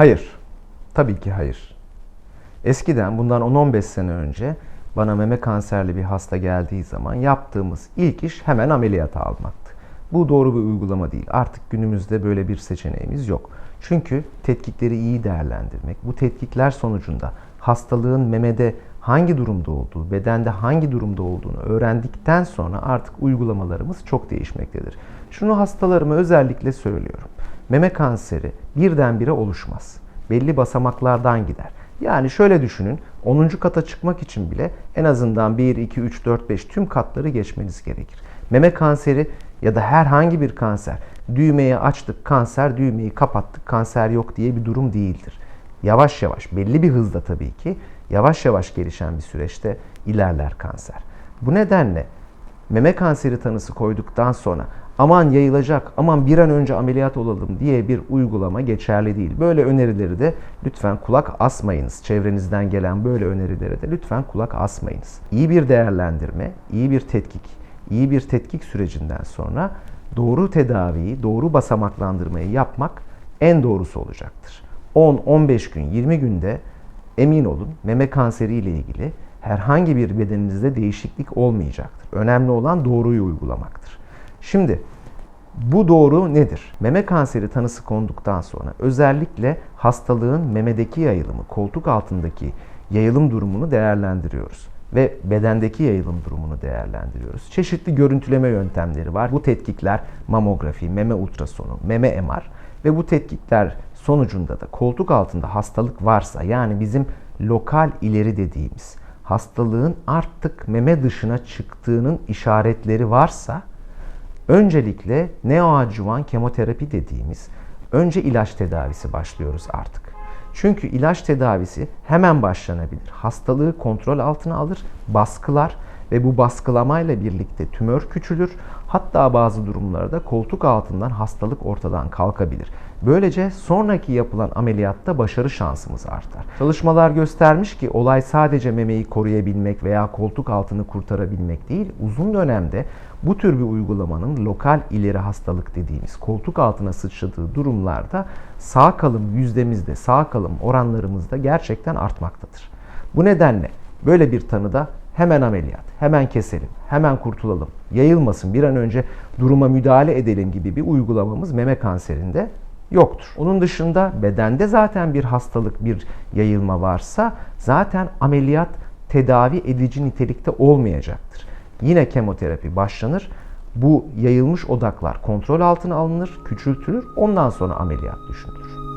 Hayır. Tabii ki hayır. Eskiden bundan 10-15 sene önce bana meme kanserli bir hasta geldiği zaman yaptığımız ilk iş hemen ameliyata almaktı. Bu doğru bir uygulama değil. Artık günümüzde böyle bir seçeneğimiz yok. Çünkü tetkikleri iyi değerlendirmek, bu tetkikler sonucunda hastalığın memede hangi durumda olduğu, bedende hangi durumda olduğunu öğrendikten sonra artık uygulamalarımız çok değişmektedir. Şunu hastalarıma özellikle söylüyorum. Meme kanseri birdenbire oluşmaz. Belli basamaklardan gider. Yani şöyle düşünün, 10. kata çıkmak için bile en azından 1, 2, 3, 4, 5 tüm katları geçmeniz gerekir. Meme kanseri ya da herhangi bir kanser, düğmeyi açtık kanser, düğmeyi kapattık kanser yok diye bir durum değildir. Yavaş yavaş, belli bir hızda tabii ki, yavaş yavaş gelişen bir süreçte ilerler kanser. Bu nedenle meme kanseri tanısı koyduktan sonra aman yayılacak, aman bir an önce ameliyat olalım diye bir uygulama geçerli değil. Böyle önerileri de lütfen kulak asmayınız. Çevrenizden gelen böyle önerilere de lütfen kulak asmayınız. İyi bir değerlendirme, iyi bir tetkik, iyi bir tetkik sürecinden sonra doğru tedaviyi, doğru basamaklandırmayı yapmak en doğrusu olacaktır. 10, 15 gün, 20 günde emin olun meme kanseri ile ilgili herhangi bir bedeninizde değişiklik olmayacaktır. Önemli olan doğruyu uygulamaktır. Şimdi bu doğru nedir? Meme kanseri tanısı konduktan sonra özellikle hastalığın memedeki yayılımı, koltuk altındaki yayılım durumunu değerlendiriyoruz ve bedendeki yayılım durumunu değerlendiriyoruz. Çeşitli görüntüleme yöntemleri var. Bu tetkikler mamografi, meme ultrasonu, meme MR ve bu tetkikler sonucunda da koltuk altında hastalık varsa yani bizim lokal ileri dediğimiz hastalığın artık meme dışına çıktığının işaretleri varsa öncelikle neoadjuvan kemoterapi dediğimiz önce ilaç tedavisi başlıyoruz artık. Çünkü ilaç tedavisi hemen başlanabilir. Hastalığı kontrol altına alır, baskılar ve bu baskılamayla birlikte tümör küçülür. Hatta bazı durumlarda koltuk altından hastalık ortadan kalkabilir. Böylece sonraki yapılan ameliyatta başarı şansımız artar. Çalışmalar göstermiş ki olay sadece memeyi koruyabilmek veya koltuk altını kurtarabilmek değil, uzun dönemde bu tür bir uygulamanın lokal ileri hastalık dediğimiz koltuk altına sıçradığı durumlarda sağ kalım yüzdemizde, sağ kalım oranlarımızda gerçekten artmaktadır. Bu nedenle böyle bir tanıda hemen ameliyat, hemen keselim, hemen kurtulalım, yayılmasın bir an önce duruma müdahale edelim gibi bir uygulamamız meme kanserinde yoktur. Onun dışında bedende zaten bir hastalık, bir yayılma varsa zaten ameliyat tedavi edici nitelikte olmayacaktır. Yine kemoterapi başlanır. Bu yayılmış odaklar kontrol altına alınır, küçültülür. Ondan sonra ameliyat düşünülür.